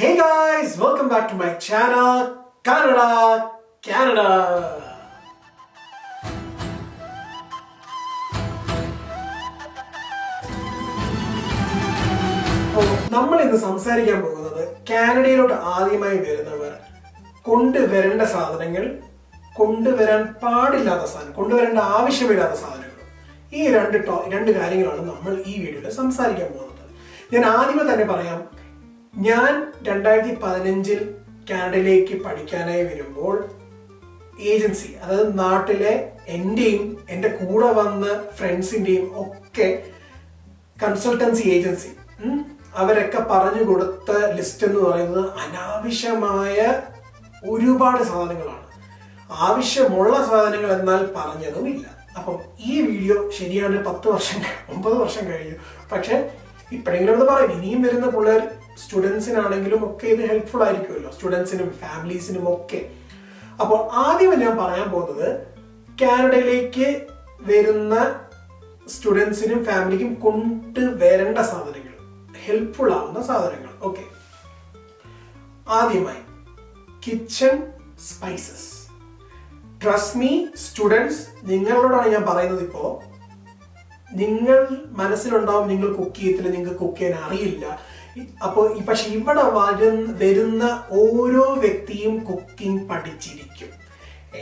Guys, welcome back to my channel, Canada, Canada. അപ്പോൾ നമ്മൾ ഇന്ന് സംസാരിക്കാൻ പോകുന്നത് കാനഡയിലോട്ട് ആദ്യമായി വരുന്നവർ കൊണ്ടുവരേണ്ട സാധനങ്ങൾ കൊണ്ടുവരാൻ പാടില്ലാത്ത സാധനം കൊണ്ടുവരേണ്ട ആവശ്യമില്ലാത്ത സാധനങ്ങൾ ഈ രണ്ട് ടോ രണ്ട് കാര്യങ്ങളാണ് നമ്മൾ ഈ വീഡിയോയിൽ സംസാരിക്കാൻ പോകുന്നത് ഞാൻ ആദ്യമേ തന്നെ പറയാം ഞാൻ രണ്ടായിരത്തി പതിനഞ്ചിൽ കാനഡയിലേക്ക് പഠിക്കാനായി വരുമ്പോൾ ഏജൻസി അതായത് നാട്ടിലെ എന്റെയും എന്റെ കൂടെ വന്ന ഫ്രണ്ട്സിന്റെയും ഒക്കെ കൺസൾട്ടൻസി ഏജൻസി അവരൊക്കെ പറഞ്ഞു കൊടുത്ത ലിസ്റ്റ് എന്ന് പറയുന്നത് അനാവശ്യമായ ഒരുപാട് സാധനങ്ങളാണ്. ആവശ്യമുള്ള സാധനങ്ങൾ എന്നാൽ പറഞ്ഞതുമില്ല അപ്പം ഈ വീഡിയോ ശരിയാണ് പത്ത് വർഷം ഒമ്പത് വർഷം കഴിഞ്ഞു. പക്ഷെ ഇപ്പോഴെങ്കിലും അത് പറയും ഇനിയും വരുന്ന പിള്ളേർ സ്റ്റുഡൻസിനാണെങ്കിലും ഒക്കെ ഇത് ഹെൽപ്ഫുൾ ആയിരിക്കുമല്ലോ. സ്റ്റുഡൻസിനും ഫാമിലീസിനും ഒക്കെ. അപ്പോൾ ആദ്യം ഞാൻ പറയാൻ പോകുന്നത് കാനഡയിലേക്ക് വരുന്ന സ്റ്റുഡൻസിനും ഫാമിലിക്കും കൊണ്ടുവരേണ്ട സാധനങ്ങൾ ഹെൽപ്ഫുൾ ആവുന്ന സാധനങ്ങൾ. ഓക്കെ ആദ്യമായി kitchen spices trust me students നിങ്ങളോടാണ് ഞാൻ പറയുന്നത് ഇപ്പോ. നിങ്ങൾ മനസ്സിലുണ്ടാവും നിങ്ങൾ കുക്ക് ചെയ്യത്തില്ല നിങ്ങൾക്ക് കുക്ക് ചെയ്യാൻ അറിയില്ല. അപ്പോൾ പക്ഷെ ഇവിടെ വരുന്ന വരുന്ന ഓരോ വ്യക്തിയും കുക്കിംഗ് പഠിച്ചിരിക്കും.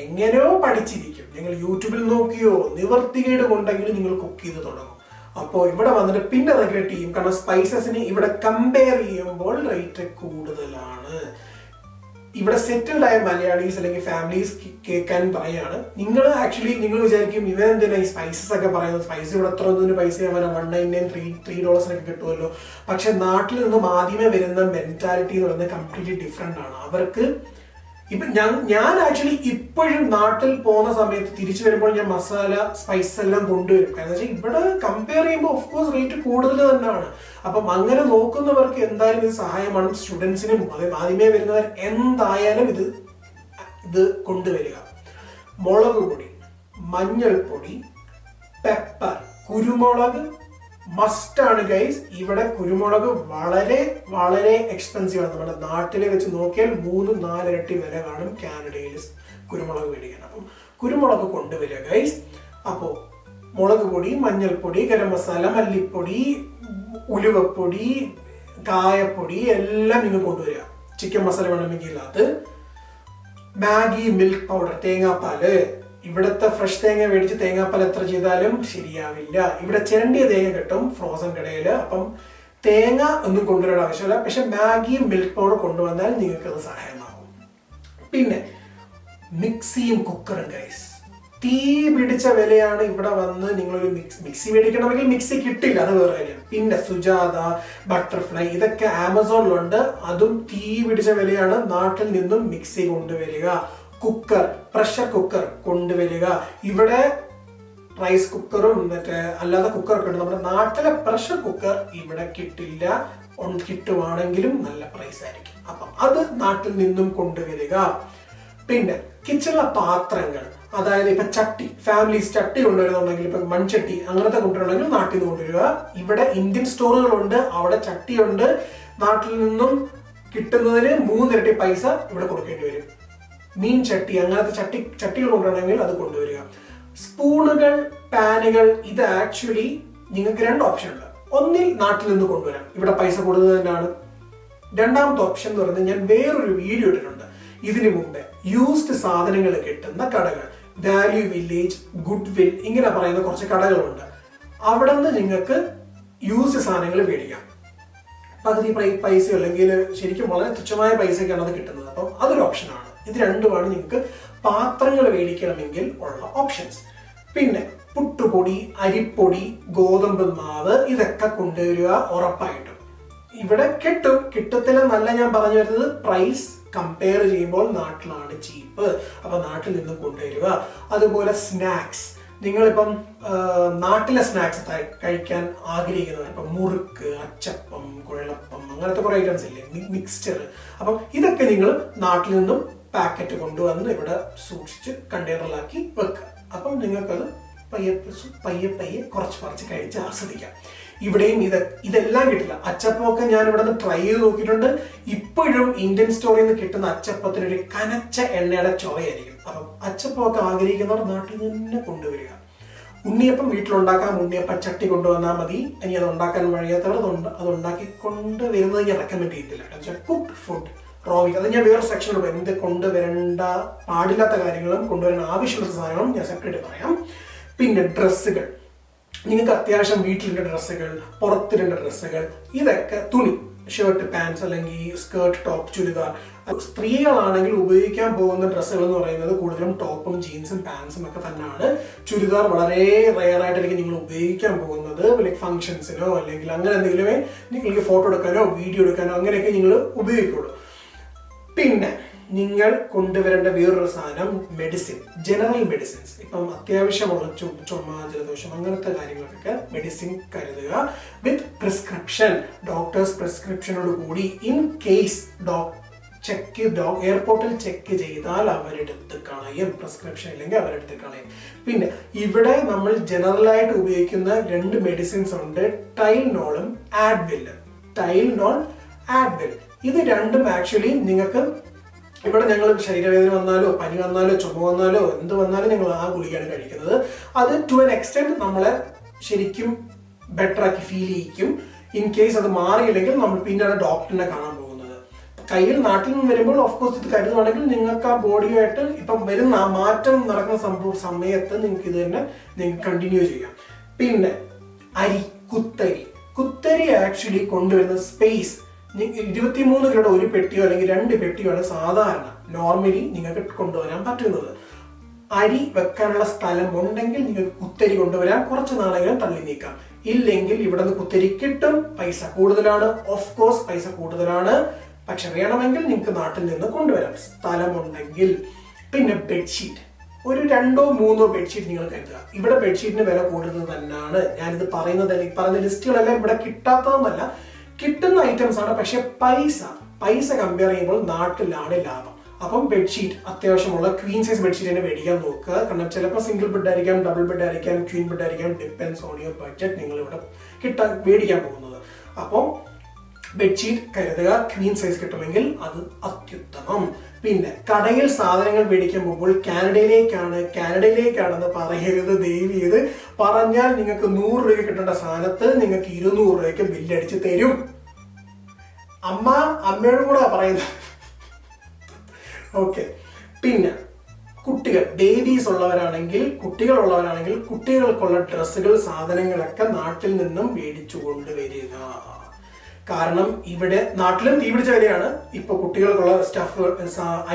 എങ്ങനെയോ പഠിച്ചിരിക്കും. നിങ്ങൾ യൂട്യൂബിൽ നോക്കിയോ നിവർത്തികേട് കൊണ്ടെങ്കിലും നിങ്ങൾ കുക്ക് ചെയ്ത് തുടങ്ങും. അപ്പോൾ ഇവിടെ വന്നിട്ട് പിന്നെ റെഗ്രറ്റ് ചെയ്യും കാരണം സ്പൈസസിന് ഇവിടെ കമ്പയർ ചെയ്യുമ്പോൾ റേറ്റ് കൂടുതലാണ്. ഇവിടെ സെറ്റിൽഡ് ആയ മലയാളീസ് അല്ലെങ്കിൽ ഫാമിലീസ് കേൾക്കാൻ പറയാണ്. നിങ്ങൾ ആക്ച്വലി നിങ്ങൾ വിചാരിക്കും ഇവൻ എന്തിനാ ഈ സ്പൈസസ് ഒക്കെ പറയുന്നത്? സ്പൈസ് ഇവിടെ എത്ര ഒന്നും പൈസ വരാം one nine nine three three ഡോളേഴ്സിനൊക്കെ കിട്ടുമല്ലോ. പക്ഷെ നാട്ടിൽ നിന്നും ആദ്യമേ വരുന്ന മെന്റാലിറ്റി എന്ന് പറയുന്നത് കംപ്ലീറ്റ്ലി ഡിഫറെന്റ് ആണ്. അവർക്ക് ഇപ്പൊ ഞാൻ ഞാൻ ആക്ച്വലി ഇപ്പോഴും നാട്ടിൽ പോകുന്ന സമയത്ത് തിരിച്ചു വരുമ്പോൾ ഞാൻ മസാല സ്പൈസ് എല്ലാം കൊണ്ടുവരും. കാരണം വെച്ചാൽ ഇവിടെ കമ്പയർ ചെയ്യുമ്പോൾ ഓഫ് കോഴ്സ് റേറ്റ് കൂടുതൽ തന്നെയാണ് അപ്പം അങ്ങനെ നോക്കുന്നവർക്ക് എന്തായാലും ഇത് സഹായമാണ് സ്റ്റുഡൻസിനും അതെ ആദ്യമേ വരുന്നവർ എന്തായാലും ഇത് ഇത് കൊണ്ടുവരിക. മുളക് പൊടി മഞ്ഞൾപ്പൊടി പെപ്പർ കുരുമുളക് മസ്റ്റ് ആണ് ഗൈസ് ഇവിടെ കുരുമുളക് വളരെ വളരെ എക്സ്പെൻസീവ് ആണ്. നമ്മുടെ നാട്ടിലെ വെച്ച് നോക്കിയാൽ മൂന്ന് നാലിരട്ടി വില കാണും കാനഡയിൽ കുരുമുളക് മേടിക്കാൻ. അപ്പം കുരുമുളക് കൊണ്ടുവരിക ഗൈസ് അപ്പോൾ മുളക് പൊടി മഞ്ഞൾപ്പൊടി ഗരം മസാല മല്ലിപ്പൊടി ഉലുവപ്പൊടി കായപ്പൊടി എല്ലാം നിങ്ങൾ കൊണ്ടുവരിക. ചിക്കൻ മസാല വേണമെങ്കിൽ അത് മാഗി മിൽക്ക് പൗഡർ തേങ്ങാപ്പാൽ ഇവിടുത്തെ ഫ്രഷ് തേങ്ങ മേടിച്ച് തേങ്ങാപ്പാൽ എത്ര ചെയ്താലും ശരിയാവില്ല. ഇവിടെ ചിരണ്ടിയ തേങ്ങ കിട്ടും ഫ്രോസൺ കടയിൽ അപ്പം തേങ്ങ ഒന്നും കൊണ്ടുവരേണ്ട ആവശ്യമില്ല. പക്ഷെ മാഗിയും മിൽക്ക് പൗഡർ കൊണ്ടുവന്നാൽ നിങ്ങൾക്ക് അത് സഹായമാകും പിന്നെ മിക്സിയും കുക്കറും ഗൈസ് തീ പിടിച്ച വിലയാണ് ഇവിടെ വന്ന് നിങ്ങളൊരു മിക്സ് മിക്സി മേടിക്കണമെങ്കിൽ മിക്സി കിട്ടില്ല അത് വേറെ കാര്യം. പിന്നെ സുജാത ബട്ടർഫ്ലൈ ഇതൊക്കെ ആമസോണിലുണ്ട് അതും തീ പിടിച്ച വിലയാണ് നാട്ടിൽ നിന്നും മിക്സി കൊണ്ടുവരിക. കുക്കർ പ്രഷർ കുക്കർ കൊണ്ടുവരിക. ഇവിടെ റൈസ് കുക്കറും മറ്റേ അല്ലാതെ കുക്കറൊക്കെ ഉണ്ട്. നമ്മുടെ നാട്ടിലെ പ്രഷർ കുക്കർ ഇവിടെ കിട്ടില്ല. കിട്ടുവാണെങ്കിലും നല്ല പ്രൈസ് ആയിരിക്കും. അപ്പം അത് നാട്ടിൽ നിന്നും കൊണ്ടുവരിക. പിന്നെ കിച്ചണിലെ പാത്രങ്ങൾ അതായത് ഇപ്പൊ ചട്ടി ഫാമിലീസ് ചട്ടി കൊണ്ടുവരുന്നുണ്ടെങ്കിൽ ഇപ്പൊ മൺചട്ടി അങ്ങനത്തെ കൊണ്ടുവരണമെങ്കിൽ നാട്ടിൽ നിന്ന് കൊണ്ടുവരിക. ഇവിടെ ഇന്ത്യൻ സ്റ്റോറുകളുണ്ട് അവിടെ ചട്ടിയുണ്ട്. നാട്ടിൽ നിന്നും കിട്ടുന്നതിന് മൂന്നിരട്ടി പൈസ ഇവിടെ കൊടുക്കേണ്ടി വരും. മീൻ ചട്ടി അങ്ങനത്തെ ചട്ടി ചട്ടികൾ കൊണ്ടുവരണമെങ്കിൽ അത് കൊണ്ടുവരിക. സ്പൂണുകൾ പാനുകൾ ഇത് ആക്ച്വലി നിങ്ങൾക്ക് രണ്ട് ഓപ്ഷൻ ഉണ്ട്. ഒന്നിൽ നാട്ടിൽ നിന്ന് കൊണ്ടുവരാം. ഇവിടെ പൈസ കൂടുതൽ തന്നെയാണ്. രണ്ടാമത്തെ ഓപ്ഷൻ എന്ന് പറയുന്നത് ഞാൻ വേറൊരു വീഡിയോ ഇട്ടിട്ടുണ്ട്. ഇതിനു മുമ്പേ യൂസ്ഡ് സാധനങ്ങൾ കിട്ടുന്ന കടകൾ. വാല്യൂ വില്ലേജ് ഗുഡ് വിൽ ഇങ്ങനെ പറയുന്ന കുറച്ച് കടകളുണ്ട്. അവിടെ നിന്ന് നിങ്ങൾക്ക് യൂസ്ഡ് സാധനങ്ങൾ മേടിക്കാം. പകുതി പൈസ അല്ലെങ്കിൽ ശരിക്കും വളരെ തുച്ഛമായ പൈസയ്ക്കാണ് അത് കിട്ടുന്നത്. അപ്പം അതൊരു ഓപ്ഷനാണ് ഇത് രണ്ടുമാണ് നിങ്ങൾക്ക് പാത്രങ്ങൾ മേടിക്കണമെങ്കിൽ ഉള്ള ഓപ്ഷൻസ് പിന്നെ പുട്ടുപൊടി അരിപ്പൊടി ഗോതമ്പ് മാവ് ഇതൊക്കെ കൊണ്ടുവരിക ഉറപ്പായിട്ടും. ഇവിടെ കിട്ടും. കിട്ടത്തില്ല നല്ല ഞാൻ പറഞ്ഞു വരുന്നത്. പ്രൈസ് കമ്പയർ ചെയ്യുമ്പോൾ നാട്ടിലാണ് ചീപ്പ് അപ്പൊ നാട്ടിൽ നിന്ന് കൊണ്ടുവരിക. അതുപോലെ സ്നാക്സ് നിങ്ങളിപ്പം നാട്ടിലെ സ്നാക്സ് കഴിക്കാൻ ആഗ്രഹിക്കുന്നത് ഇപ്പം മുറുക്ക് അച്ചപ്പം കുഴലപ്പം അങ്ങനത്തെ കുറേ ഐറ്റംസ് ഇല്ലേ? മിക്സ്ചർ അപ്പം ഇതൊക്കെ നിങ്ങൾ നാട്ടിൽ നിന്നും പാക്കറ്റ് കൊണ്ടുവന്ന് ഇവിടെ സൂക്ഷിച്ച് കണ്ടെയ്നറിലാക്കി വെക്കുക. അപ്പം നിങ്ങൾക്കത് പയ്യെ പയ്യെ പയ്യെ കുറച്ച് കുറച്ച് കഴിച്ച് ആസ്വദിക്കാം. ഇവിടെയും ഇത് ഇതെല്ലാം കിട്ടില്ല. അച്ചപ്പമൊക്കെ ഞാൻ ഇവിടെ നിന്ന് ട്രൈ ചെയ്ത് നോക്കിയിട്ടുണ്ട്. ഇപ്പോഴും ഇന്ത്യൻ സ്റ്റോറിൽ നിന്ന് കിട്ടുന്ന അച്ചപ്പത്തിന് ഒരു കനച്ച എണ്ണയുടെ ചോയായിരിക്കും. അപ്പം അച്ചപ്പമൊക്കെ ആഗ്രഹിക്കുന്നവർ നാട്ടിൽ തന്നെ കൊണ്ടുവരിക. ഉണ്ണിയപ്പം വീട്ടിലുണ്ടാക്കാം ഉണ്ണിയപ്പം ചട്ടി കൊണ്ടുവന്നാൽ മതി. ഇനി അത് ഉണ്ടാക്കാൻ ഉണ്ട- അത് ഉണ്ടാക്കി കൊണ്ടുവരുന്നത് ഞാൻ റെക്കമെൻഡ് ചെയ്യത്തില്ല. കുക്ക്ഡ് ഫുഡ് റോവിങ് അത് ഞാൻ വേറെ സെക്ഷനിൽ എന്ത് കൊണ്ടുവരേണ്ട പാടില്ലാത്ത കാര്യങ്ങളും കൊണ്ടുവരാൻ ആവശ്യമുള്ള സാധനങ്ങളും ഞാൻ സെപ്പറേറ്റ് പറയാം. പിന്നെ ഡ്രസ്സുകൾ. നിങ്ങൾക്ക് അത്യാവശ്യം വീട്ടിലിന്റെ ഡ്രസ്സുകൾ പുറത്തിടേണ്ട ഡ്രസ്സുകൾ ഇതൊക്കെ തുണി. ഷർട്ട് പാൻസ് അല്ലെങ്കിൽ സ്കേർട്ട് ടോപ്പ് ചുരിദാർ. സ്ത്രീകളാണെങ്കിൽ ഉപയോഗിക്കാൻ പോകുന്ന ഡ്രസ്സുകൾ എന്ന് പറയുന്നത് കൂടുതലും ടോപ്പും ജീൻസും പാൻസും ഒക്കെ തന്നെയാണ്. ചുരിദാർ വളരെ റയർ നിങ്ങൾ ഉപയോഗിക്കാൻ പോകുന്നത്. ലൈക്ക് ഫംഗ്ഷൻസിനോ അല്ലെങ്കിൽ അങ്ങനെ എന്തെങ്കിലുമേ നിങ്ങൾക്ക് ഫോട്ടോ എടുക്കാനോ വീഡിയോ എടുക്കാനോ അങ്ങനെയൊക്കെ നിങ്ങൾ ഉപയോഗിക്കുള്ളൂ. പിന്നെ നിങ്ങൾ കൊണ്ടുവരേണ്ട വേറൊരു സാധനം മെഡിസിൻ ജനറൽ മെഡിസിൻസ് ഇപ്പം അത്യാവശ്യമുള്ള ചുമ ജലദോഷം അങ്ങനത്തെ കാര്യങ്ങൾക്കൊക്കെ മെഡിസിൻ കരുതുക. വിത്ത് പ്രിസ്ക്രിപ്ഷൻ ഡോക്ടേഴ്സ് പ്രിസ്ക്രിപ്ഷനോട് കൂടി ഇൻ കേസ് ഡോക് ചെക്ക് എയർപോർട്ടിൽ ചെക്ക് ചെയ്താൽ അവരെടുത്ത് കളയും. പ്രിസ്ക്രിപ്ഷൻ ഇല്ലെങ്കിൽ അവരെടുത്ത് കളയും. പിന്നെ ഇവിടെ നമ്മൾ ജനറലായിട്ട് ഉപയോഗിക്കുന്ന രണ്ട് മെഡിസിൻസ് ഉണ്ട്. ടൈൽനോളും ആഡ്വില്ലും ടൈൽനോൾ ആഡ്വിൽ ഇത് രണ്ടും ആക്ച്വലി നിങ്ങൾക്ക് ഇവിടെ ഞങ്ങൾ ശരീരവേദന വന്നാലോ പനി വന്നാലോ ചുമ വന്നാലോ എന്ത് വന്നാലും ഞങ്ങൾ ആ ഗുളികയാണ് കഴിക്കുന്നത്. അത് ടു എൻ എക്സ്റ്റെൻഡ് നമ്മളെ ശരിക്കും ബെറ്റർ ആക്കി ഫീൽ ചെയ്യിക്കും. ഇൻ കേസ് അത് മാറിയില്ലെങ്കിൽ നമ്മൾ പിന്നീട് ഡോക്ടറിനെ കാണാൻ പോകുന്നത്. കയ്യിൽ നാട്ടിൽ നിന്ന് വരുമ്പോൾ ഓഫ് കോഴ്സ് ഇത് കരുതുവാണെങ്കിൽ നിങ്ങൾക്ക് ആ ബോഡിയുമായിട്ട് ഇപ്പം വരുന്ന ആ മാറ്റം നടക്കുന്ന സംഭവ സമയത്ത് നിങ്ങൾക്ക് ഇത് തന്നെ നിങ്ങൾക്ക് കണ്ടിന്യൂ ചെയ്യാം. പിന്നെ അരി കുത്തരി. കുത്തരി ആക്ച്വലി കൊണ്ടുവരുന്ന സ്പേസ് ഇരുപത്തിമൂന്ന് കിലോയുടെ ഒരു പെട്ടിയോ അല്ലെങ്കിൽ രണ്ട് പെട്ടിയോ ആണ് സാധാരണ നോർമലി നിങ്ങൾക്ക് കൊണ്ടുവരാൻ പറ്റുന്നത്. അരി വെക്കാനുള്ള സ്ഥലം ഉണ്ടെങ്കിൽ നിങ്ങൾക്ക് കുത്തരി കൊണ്ടുവരാൻ കുറച്ച് നാളെങ്കിലും തള്ളി നീക്കാം. ഇല്ലെങ്കിൽ ഇവിടെ നിന്ന് കുത്തരി കിട്ടും പൈസ കൂടുതലാണ്. ഓഫ് കോഴ്സ് പൈസ കൂടുതലാണ്. പക്ഷെ വേണമെങ്കിൽ നിങ്ങൾക്ക് നാട്ടിൽ നിന്ന് കൊണ്ടുവരാം. സ്ഥലമുണ്ടെങ്കിൽ. പിന്നെ ബെഡ്ഷീറ്റ് ഒരു രണ്ടോ മൂന്നോ ബെഡ്ഷീറ്റ് നിങ്ങൾ കരുതുക. ഇവിടെ ബെഡ്ഷീറ്റിന് വില കൂടുതൽ തന്നെയാണ് ഞാനിത് പറയുന്നത് ഈ പറഞ്ഞ ലിസ്റ്റുകളെല്ലാം ഇവിടെ കിട്ടാത്തതെന്നല്ല. കിട്ടുന്ന ഐറ്റംസ് ആണ്. പക്ഷെ പൈസ പൈസ കമ്പയർ ചെയ്യുമ്പോൾ നാട്ടിലാണ് ലാഭം. അപ്പം ബെഡ്ഷീറ്റ് അത്യാവശ്യമുള്ള ക്വീൻ സൈസ് ബെഡ്ഷീറ്റ് തന്നെ മേടിക്കാൻ നോക്കുക. കാരണം ചിലപ്പോൾ സിംഗിൾ ബെഡ് ആയിരിക്കാം ഡബിൾ ബെഡ് ആയിരിക്കാം ക്വീൻ ബെഡ് ആയിരിക്കാം ഡിപ്പെൻസ് ഓൺ യുവർ ബഡ്ജറ്റ് നിങ്ങൾ ഇവിടെ കിട്ടാൻ മേടിക്കാൻ പോകുന്നത്. അപ്പം ബെഡ്ഷീറ്റ് കരുതുക ക്വീൻ സൈസ് കിട്ടുമെങ്കിൽ അത് അത്യുത്തമം. പിന്നെ കടയിൽ സാധനങ്ങൾ മേടിക്കാൻ പോകുമ്പോൾ കാനഡയിലേക്കാണ് കാനഡയിലേക്കാണെന്ന് പറയരുത് ദയവ് പറഞ്ഞാൽ നിങ്ങൾക്ക് നൂറ് രൂപ കിട്ടേണ്ട സാധനത്ത് നിങ്ങൾക്ക് ഇരുന്നൂറ് രൂപയ്ക്ക് ബില്ലടിച്ച് തരും. അമ്മ അമ്മയോട് കൂടെ പറയുന്നത്. ഓക്കെ. പിന്നെ കുട്ടികൾ ബേബീസ് ഉള്ളവരാണെങ്കിൽ കുട്ടികൾ ഉള്ളവരാണെങ്കിൽ കുട്ടികൾക്കുള്ള ഡ്രസ്സുകൾ സാധനങ്ങളൊക്കെ നാട്ടിൽ നിന്നും മേടിച്ചു കൊണ്ടുവരിക കാരണം ഇവിടെ നാട്ടിലും തീ പിടിച്ച വിലയാണ്. ഇപ്പൊ കുട്ടികൾക്കുള്ള സ്റ്റഫ്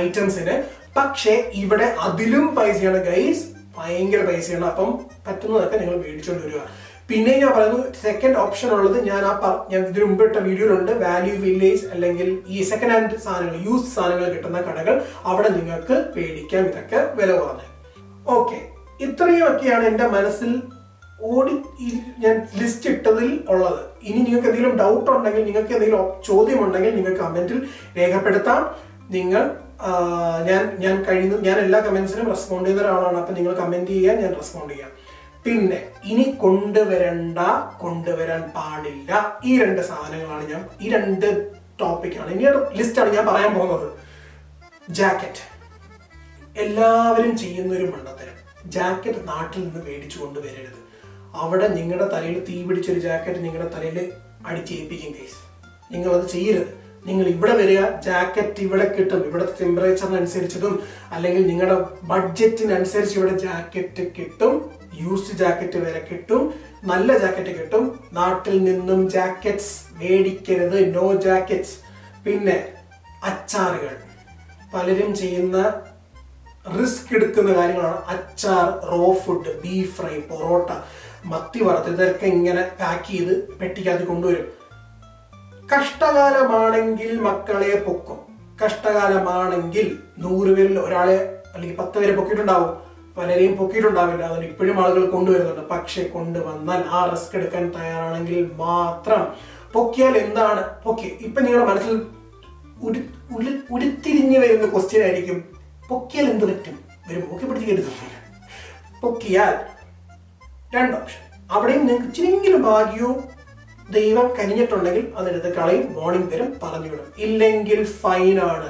ഐറ്റംസിന് പക്ഷേ ഇവിടെ അതിലും പൈസയാണ്. ഗൈസ് ഭയങ്കര പൈസയാണ്. അപ്പം പറ്റുന്നതൊക്കെ നിങ്ങൾ മേടിച്ചുകൊണ്ട് വരിക. പിന്നെ ഞാൻ പറയുന്നു സെക്കൻഡ് ഓപ്ഷൻ ഉള്ളത് ഞാൻ ആ ഞാൻ ഇതിനു മുമ്പ് ഇട്ട വീഡിയോയിലുണ്ട്. വാല്യൂ വില്ലേജ് അല്ലെങ്കിൽ ഈ സെക്കൻഡ് ഹാൻഡ് സാധനങ്ങൾ യൂസ് സാധനങ്ങൾ കിട്ടുന്ന കടകൾ. അവിടെ നിങ്ങൾക്ക് മേടിക്കാം. ഇതൊക്കെ വില കുറഞ്ഞ്. ഓക്കെ ഇത്രയുമൊക്കെയാണ് എന്റെ മനസ്സിൽ ഓടി ഞാൻ ലിസ്റ്റ് ഇട്ടതിൽ ഉള്ളത്. ഇനി നിങ്ങൾക്ക് എന്തെങ്കിലും ഡൗട്ട് ഉണ്ടെങ്കിൽ നിങ്ങൾക്ക് എന്തെങ്കിലും ചോദ്യം ഉണ്ടെങ്കിൽ നിങ്ങൾക്ക് കമന്റിൽ രേഖപ്പെടുത്താം. നിങ്ങൾ ഞാൻ ഞാൻ കഴിയുന്ന ഞാൻ എല്ലാ കമന്റ്സിനും റെസ്പോണ്ട് ചെയ്യുന്ന ഒരാളാണ്. അപ്പൊ നിങ്ങൾ കമന്റ് ചെയ്യാൻ ഞാൻ റെസ്പോണ്ട് ചെയ്യാം. പിന്നെ ഇനി കൊണ്ടുവരണ്ട കൊണ്ടുവരാൻ പാടില്ല. ഈ രണ്ട് സാധനങ്ങളാണ് ഞാൻ ഈ രണ്ട് ടോപ്പിക്കാണ് ഇനി ലിസ്റ്റാണ് ഞാൻ പറയാൻ പോകുന്നത്. ജാക്കറ്റ് എല്ലാവരും ചെയ്യുന്ന ഒരു മണ്ടത്തരം. ജാക്കറ്റ് നാട്ടിൽ നിന്ന് മേടിച്ചു കൊണ്ടുവരരുത് അവിടെ നിങ്ങളുടെ തലയിൽ തീ പിടിച്ചൊരു ജാക്കറ്റ് നിങ്ങളുടെ തലയിൽ അടിച്ചേൽപ്പിക്കും കേസ് നിങ്ങൾ അത് ചെയ്യരുത്. നിങ്ങൾ ഇവിടെ വരിക ജാക്കറ്റ് ഇവിടെ കിട്ടും. ഇവിടുത്തെ ടെമ്പറേച്ചറിനനുസരിച്ചിട്ടും അല്ലെങ്കിൽ നിങ്ങളുടെ ബഡ്ജറ്റിനനുസരിച്ച് ഇവിടെ ജാക്കറ്റ് കിട്ടും യൂസ്ഡ് ജാക്കറ്റ് വരെ കിട്ടും നല്ല ജാക്കറ്റ് കിട്ടും. നാട്ടിൽ നിന്നും ജാക്കറ്റ്സ് മേടിക്കരുത് നോ ജാക്കറ്റ്സ് പിന്നെ അച്ചാറുകൾ. പലരും ചെയ്യുന്ന റിസ്ക് എടുക്കുന്ന കാര്യങ്ങളാണ് അച്ചാർ raw food beef fry porotta. മത്തി വറുത്തതൊക്കെ ഇങ്ങനെ പാക്ക് ചെയ്ത് പെട്ടിക്കകത്ത് കൊണ്ടുവരും. കഷ്ടകാലമാണെങ്കിൽ മക്കളെ പൊക്കും. കഷ്ടകാലമാണെങ്കിൽ നൂറ് പേരിൽ ഒരാളെ അല്ലെങ്കിൽ പത്ത് പേരെ പൊക്കിയിട്ടുണ്ടാവും. പലരെയും പൊക്കിയിട്ടുണ്ടാവില്ല. അതിന് ഇപ്പോഴും ആളുകൾ കൊണ്ടുവരുന്നുണ്ട്. പക്ഷെ കൊണ്ടുവന്നാൽ ആ റിസ്ക് എടുക്കാൻ തയ്യാറാണെങ്കിൽ മാത്രം പൊക്കിയാൽ എന്താണ്? പൊക്കി. ഇപ്പൊ നിങ്ങളുടെ മനസ്സിൽ ഉരു ഉരു- ഉരുത്തിരിഞ്ഞു വരുന്ന ക്വസ്റ്റ്യൻ ആയിരിക്കും. പൊക്കിയാൽ എന്ത് പറ്റും? വരും. പൊക്കി പിടിച്ചിട്ട് പൊക്കിയാൽ രണ്ട് ഓപ്ഷൻ അവിടെയും നിങ്ങൾക്ക് ഇച്ചിരിയെങ്കിലും ഭാഗ്യവും ദൈവം കനിഞ്ഞിട്ടുണ്ടെങ്കിൽ അതെടുത്ത് കളയും മോർണിംഗ് വരും പറഞ്ഞു വിടും. ഇല്ലെങ്കിൽ ഫൈനാണ്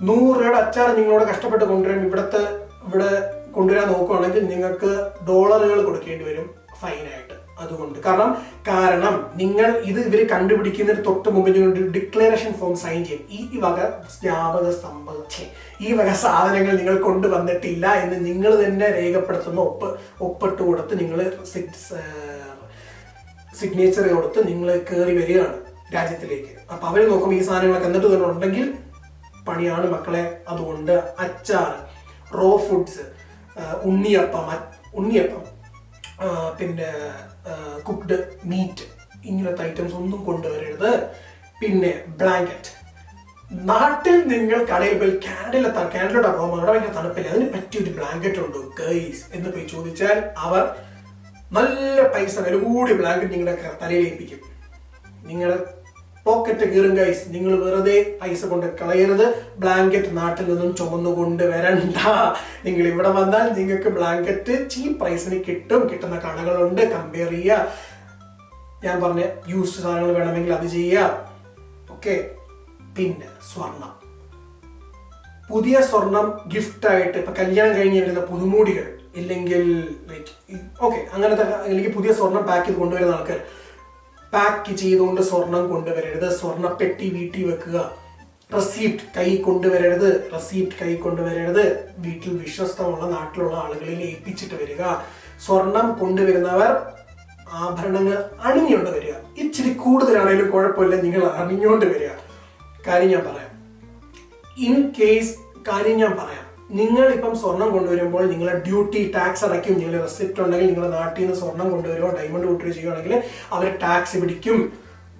നൂറ് രൂപയുടെ അച്ചാർ നിങ്ങളോട് കഷ്ടപ്പെട്ട് കൊണ്ടുവരും ഇവിടുത്തെ ഇവിടെ കൊണ്ടുവരാൻ നോക്കുകയാണെങ്കിൽ നിങ്ങൾക്ക് ഡോളറുകൾ കൊടുക്കേണ്ടി വരും ഫൈനായിട്ട് അതുകൊണ്ട്. കാരണം കാരണം നിങ്ങൾ ഇത് ഇവർ കണ്ടുപിടിക്കുന്നതിന് തൊട്ട് മുമ്പ് നിങ്ങൾ ഡിക്ലറേഷൻ ഫോം സൈൻ ചെയ്യും. ഈ വക ജ്ഞാപക സംഭവിച്ചേ ഈ വക സാധനങ്ങൾ നിങ്ങൾ കൊണ്ടുവന്നിട്ടില്ല എന്ന് നിങ്ങൾ തന്നെ രേഖപ്പെടുത്തുന്ന ഒപ്പ് ഒപ്പിട്ട് കൊടുത്ത് നിങ്ങൾ സിഗ്നേച്ചർ കൊടുത്ത് നിങ്ങൾ കയറി വരികയാണ് രാജ്യത്തിലേക്ക്. അപ്പൊ അവർ നോക്കും ഈ സാധനങ്ങളൊക്കെ എന്നിട്ട് തന്നെ ഉണ്ടെങ്കിൽ പണിയാണ് മക്കളെ. അതുകൊണ്ട് അച്ചാർ റോ ഫുഡ്സ് ഉണ്ണിയപ്പം ഉണ്ണിയപ്പം പിന്നെ കുക്ക്ഡ് മീറ്റ് ഇങ്ങനത്തെ ഐറ്റംസ് ഒന്നും കൊണ്ടുവരരുത്. പിന്നെ ബ്ലാങ്കറ്റ് നാട്ടിൽ നിങ്ങൾ കടയിൽ പോയി കാനഡയിലെത്താൻ കാനഡയുടെ പോകുമ്പോൾ അവിടെ ഭയങ്കര തണുപ്പില്ല? അതിന് പറ്റിയ ഒരു ബ്ലാങ്കറ്റ് ഉണ്ടോ? ഗൈസ് എന്ന് പോയി ചോദിച്ചാൽ അവർ നല്ല പൈസ വില കൂടി ബ്ലാങ്കറ്റ് നിങ്ങളുടെ ക- തലയിൽ ഏൽപ്പിക്കും. നിങ്ങളുടെ പോക്കറ്റ് കീറും ഗൈസ് നിങ്ങൾ വെറുതെ പൈസ കൊണ്ട് കളയരുത്. ബ്ലാങ്കറ്റ് നാട്ടിൽ നിന്നും ചുമന്നുകൊണ്ട് വരണ്ട. നിങ്ങൾ ഇവിടെ വന്നാൽ നിങ്ങൾക്ക് ബ്ലാങ്കറ്റ് ചീപ്പ് പ്രൈസിന് കിട്ടും. കിട്ടുന്ന കടകളുണ്ട്. കമ്പയർ ചെയ്യുക. ഞാൻ പറഞ്ഞ യൂസ്ഡ് സാധനങ്ങൾ വേണമെങ്കിൽ അത് ചെയ്യുക. ഓക്കെ പിന്നെ സ്വർണം. പുതിയ സ്വർണം ഗിഫ്റ്റ് ആയിട്ട് ഇപ്പൊ കല്യാണം കഴിഞ്ഞ് വരുന്ന പുതുമൂടികൾ ഇല്ലെങ്കിൽ ലൈക്ക് ഓക്കെ അങ്ങനത്തെ അല്ലെങ്കിൽ പുതിയ സ്വർണം പാക്ക് ചെയ്ത് കൊണ്ടുവരുന്ന ആൾക്കാർ. പാക്ക് ചെയ്തുകൊണ്ട് സ്വർണം കൊണ്ടുവരരുത്. സ്വർണപ്പെട്ടി വീട്ടിൽ വെക്കുക. റെസീപ്റ്റ് കൈ കൊണ്ടുവരരുത്. റെസീപ്റ്റ് കൈ കൊണ്ടുവരരുത്. വീട്ടിൽ വിശ്വസ്തമുള്ള നാട്ടിലുള്ള ആളുകളിൽ ഏൽപ്പിച്ചിട്ട് വരിക. സ്വർണം കൊണ്ടുവരുന്നവർ ആഭരണങ്ങൾ അണിഞ്ഞുകൊണ്ട് വരിക. ഇച്ചിരി കൂടുതലാണെങ്കിലും കുഴപ്പമില്ല. നിങ്ങൾ അണിഞ്ഞുകൊണ്ട് വരിക. കാര്യം ഞാൻ പറയാം. ഇൻ കേസ് കാര്യം ഞാൻ പറയാം. നിങ്ങൾ ഇപ്പം സ്വർണം കൊണ്ടുവരുമ്പോൾ നിങ്ങൾ ഡ്യൂട്ടി ടാക്സ് അടയ്ക്കും. നിങ്ങൾ റെസിപ്റ്റ് ഉണ്ടെങ്കിൽ നിങ്ങളുടെ നാട്ടിൽ നിന്ന് സ്വർണം കൊണ്ടുവരുമോ ഡയമണ്ട് കൊണ്ടുവരികയോ ചെയ്യുകയാണെങ്കിൽ അവർ ടാക്സ് പിടിക്കും.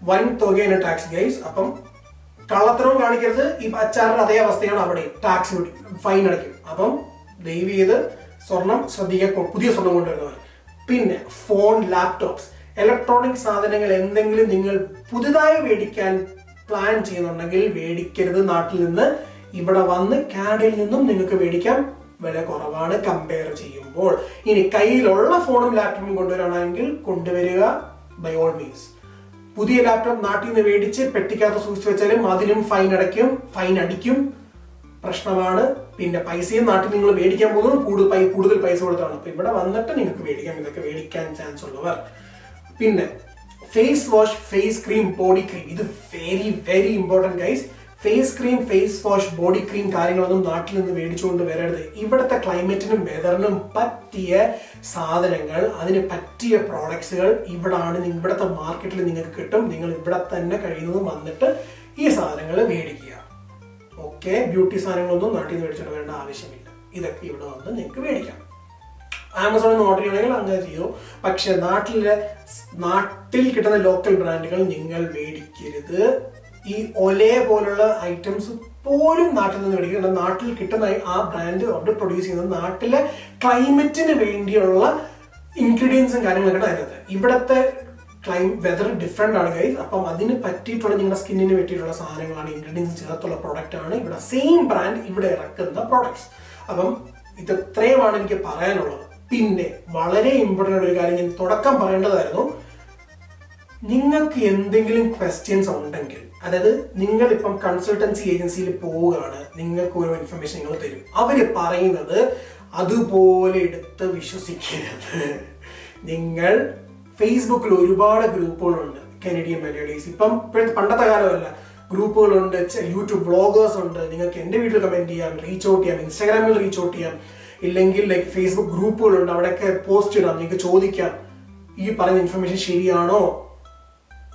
വൻ തുകയാണ് ടാക്സ് ഗൈസ് അപ്പം കള്ളത്തരവും കാണിക്കരുത്. ഈ അച്ചാറിന്റെ അതേ അവസ്ഥയാണ് അവിടെ ടാക്സ് ഫൈൻ അടയ്ക്കും. അപ്പം ദയവ് ചെയ്ത് സ്വർണം ശ്രദ്ധിക്കുക പുതിയ സ്വർണം കൊണ്ടുവരുന്നവർ. പിന്നെ ഫോൺ ലാപ്ടോപ്സ് ഇലക്ട്രോണിക് സാധനങ്ങൾ എന്തെങ്കിലും നിങ്ങൾ പുതുതായി മേടിക്കാൻ പ്ലാൻ ചെയ്യുന്നുണ്ടെങ്കിൽ മേടിക്കരുത് നാട്ടിൽ നിന്ന്. ഇവിടെ വന്ന് കാഡിൽ നിന്നും നിങ്ങൾക്ക് മേടിക്കാം. വില കുറവാണ് കമ്പയർ ചെയ്യുമ്പോൾ. ഇനി കയ്യിലുള്ള ഫോണും ലാപ്ടോപ്പും കൊണ്ടുവരാണെങ്കിൽ കൊണ്ടുവരിക ബൈ ഓൾ മീൻസ് പുതിയ ലാപ്ടോപ്പ് നാട്ടിൽ നിന്ന് മേടിച്ച് പെട്ടിക്കകത്ത് സൂക്ഷിച്ചു വെച്ചാലും അതിനും ഫൈൻ അടയ്ക്കും ഫൈൻ അടിക്കും. പ്രശ്നമാണ്. പിന്നെ പൈസയും നാട്ടിൽ നിങ്ങൾ മേടിക്കാൻ പോകുന്നത് കൂടുതൽ കൂടുതൽ പൈസ കൊടുത്താണ്. അപ്പൊ ഇവിടെ വന്നിട്ട് നിങ്ങൾക്ക് മേടിക്കാം. ഇതൊക്കെ മേടിക്കാൻ ചാൻസ് ഉള്ളവർ. പിന്നെ face wash face cream body cream ഇത് very very important guys face cream face wash body cream കാര്യങ്ങളൊന്നും നാട്ടിൽ നിന്ന് മേടിച്ചുകൊണ്ട് വരരുത്. ഇവിടുത്തെ ക്ലൈമറ്റിനും വെതറിനും പറ്റിയ സാധനങ്ങൾ അതിന് പറ്റിയ പ്രോഡക്ട്സുകൾ ഇവിടാണ് ഇവിടുത്തെ മാർക്കറ്റിൽ നിങ്ങൾക്ക് കിട്ടും. നിങ്ങൾ ഇവിടെ തന്നെ കഴിയുന്നതും വന്നിട്ട് ഈ സാധനങ്ങൾ മേടിക്കുക. ഓക്കെ ബ്യൂട്ടി സാധനങ്ങളൊന്നും നാട്ടിൽ നിന്ന് മേടിച്ചിട്ട് വേണ്ട ആവശ്യമില്ല. ഇതൊക്കെ ഇവിടെ വന്ന് നിങ്ങൾക്ക് മേടിക്കാം. ആമസോണിൽ നിന്ന് ഓർഡർ ചെയ്യണമെങ്കിൽ അങ്ങനെ ചെയ്യൂ. പക്ഷെ നാട്ടിലെ നാട്ടിൽ കിട്ടുന്ന ലോക്കൽ ബ്രാൻഡുകൾ നിങ്ങൾ മേടിക്കരുത്. ഈ ഒലേ പോലുള്ള ഐറ്റംസ് പോലും നാട്ടിൽ നിന്ന് മേടിക്കുന്നത് നാട്ടിൽ കിട്ടുന്ന ആ ബ്രാൻഡ് അവിടെ പ്രൊഡ്യൂസ് ചെയ്യുന്നത് നാട്ടിലെ ക്ലൈമറ്റിന് വേണ്ടിയുള്ള ഇൻഗ്രീഡിയൻസും കാര്യങ്ങളൊക്കെ അതിനകത്ത്. ഇവിടുത്തെ ക്ലൈം വെതർ ഡിഫറെന്റ് ആണ് ഗൈസ് അപ്പം അതിന് പറ്റിയിട്ടുള്ള നിങ്ങളുടെ സ്കിന്നിന് പറ്റിയിട്ടുള്ള സാധനങ്ങളാണ് ഇൻഗ്രീഡിയൻസ് ചേർത്തുള്ള പ്രോഡക്റ്റ് ആണ് ഇവിടെ സെയിം ബ്രാൻഡ് ഇവിടെ ഇറക്കുന്ന പ്രോഡക്ട്സ് അപ്പം ഇത് ഇത്രയുമാണ് എനിക്ക് പറയാനുള്ളത്. പിന്നെ വളരെ ഇമ്പോർട്ടന്റ് ഒരു കാര്യം ഞാൻ തുടക്കം പറയേണ്ടതായിരുന്നു. നിങ്ങൾക്ക് എന്തെങ്കിലും ക്വസ്റ്റ്യൻസ് ഉണ്ടെങ്കിൽ അതായത് നിങ്ങൾ ഇപ്പം കൺസൾട്ടൻസി ഏജൻസിയിൽ പോവുകയാണ് നിങ്ങൾക്ക് ഓരോ ഇൻഫർമേഷൻ നിങ്ങൾ തരും. അവർ പറയുന്നത് അതുപോലെ എടുത്ത് വിശ്വസിക്കരുത്. നിങ്ങൾ ഫേസ്ബുക്കിൽ ഒരുപാട് ഗ്രൂപ്പുകളുണ്ട്. കനേഡിയൻ മെലഡീസ് ഇപ്പം പണ്ടത്തെ കാലമല്ല. ഗ്രൂപ്പുകളുണ്ട് യൂട്യൂബ് വ്ളോഗേഴ്സ് ഉണ്ട്. നിങ്ങൾക്ക് എന്റെ വീട്ടിൽ കമന്റ് ചെയ്യാം റീച്ച് ഔട്ട് ചെയ്യാം ഇൻസ്റ്റാഗ്രാമിൽ റീച്ച് ഔട്ട് ചെയ്യാം. ഇല്ലെങ്കിൽ ലൈക്ക് ഫേസ്ബുക്ക് ഗ്രൂപ്പുകളുണ്ട്. അവിടെയൊക്കെ പോസ്റ്റ് ഇടാം നിങ്ങൾക്ക് ചോദിക്കാം ഈ പറഞ്ഞ ഇൻഫർമേഷൻ ശരിയാണോ?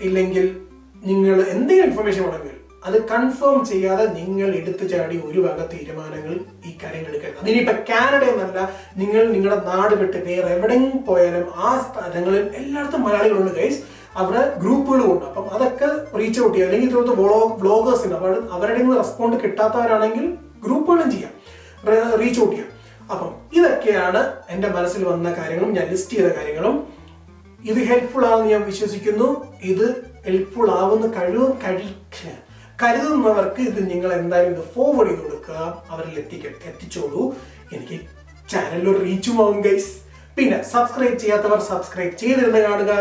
ഇല്ലെങ്കിൽ നിങ്ങൾ എന്തെങ്കിലും ഇൻഫർമേഷൻ വേണമെങ്കിൽ അത് കൺഫേം ചെയ്യാതെ നിങ്ങൾ എടുത്തു ചാടി ഒരു വക തീരുമാനങ്ങൾ ഈ കാര്യങ്ങൾ എടുക്കരുത് അതിനിപ്പോ കാനഡ എന്നല്ല നിങ്ങൾ നിങ്ങളുടെ നാട് വിട്ട് വേറെ എവിടെയും പോയാലും ആ സ്ഥലങ്ങളിൽ എല്ലായിടത്തും മലയാളികളുണ്ട് ഗൈസ് അവിടെ ഗ്രൂപ്പുകളും ഉണ്ട്. അപ്പം അതൊക്കെ റീച്ച് ഔട്ട് ചെയ്യുക. അല്ലെങ്കിൽ ഇതുപോലത്തെ വ്ളോ വ്ളോഗേഴ്സ് ഉണ്ട്. അപ്പോൾ അവരുടെ നിന്ന് റെസ്പോണ്ട് കിട്ടാത്തവരാണെങ്കിൽ ഗ്രൂപ്പുകളും ചെയ്യാം. റീച്ച് ഔട്ട് ചെയ്യാം. അപ്പം ഇതൊക്കെയാണ് എന്റെ മനസ്സിൽ വന്ന കാര്യങ്ങളും ഞാൻ ലിസ്റ്റ് ചെയ്ത കാര്യങ്ങളും. ഇത് ഹെൽപ്ഫുൾ ആണെന്ന് ഞാൻ വിശ്വസിക്കുന്നു. ഇത് ഹെൽപ്ഫുൾ ആവുന്ന കഴിവും കഴി കരുതുന്നവർക്ക് ഇത് നിങ്ങൾ എന്തായാലും ഇത് ഫോർവേഡ് ചെയ്ത് കൊടുക്കുക. അവരിൽ എത്തിക്ക എത്തിച്ചോളൂ. എനിക്ക് ചാനലിൽ റീച്ചും ആവും ഗൈസ് പിന്നെ സബ്സ്ക്രൈബ് ചെയ്യാത്തവർ സബ്സ്ക്രൈബ് ചെയ്തിരുന്ന് കാണുക.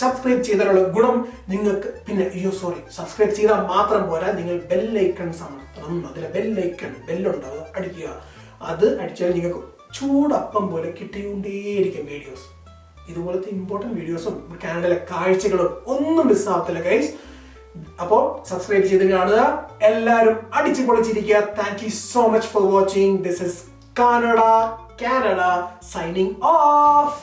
സബ്സ്ക്രൈബ് ചെയ്തതിനുള്ള ഗുണം നിങ്ങൾക്ക് പിന്നെ അയ്യോ സോറി സബ്സ്ക്രൈബ് ചെയ്താൽ മാത്രം പോരാ. നിങ്ങൾ ബെല്ലൈക്കൺ സമർത്തണം. അതിലെ ബെല്ലൈക്കൺ ബെല്ലുണ്ടാവുക അടിക്കുക. അത് അടിച്ചാൽ നിങ്ങൾക്ക് ചൂടപ്പം പോലെ കിട്ടിക്കൊണ്ടേയിരിക്കും വീഡിയോസ് ഇതുപോലത്തെ ഇമ്പോർട്ടന്റ് വീഡിയോസും കാനഡയിലെ കാഴ്ചകളും ഒന്നും മിസ്സാവത്തില്ല ഗൈസ് അപ്പോൾ സബ്സ്ക്രൈബ് ചെയ്ത് കാണുക. എല്ലാവരും അടിച്ചു പൊളിച്ചിരിക്കുക thank you so much for watching this is Canada Canada signing off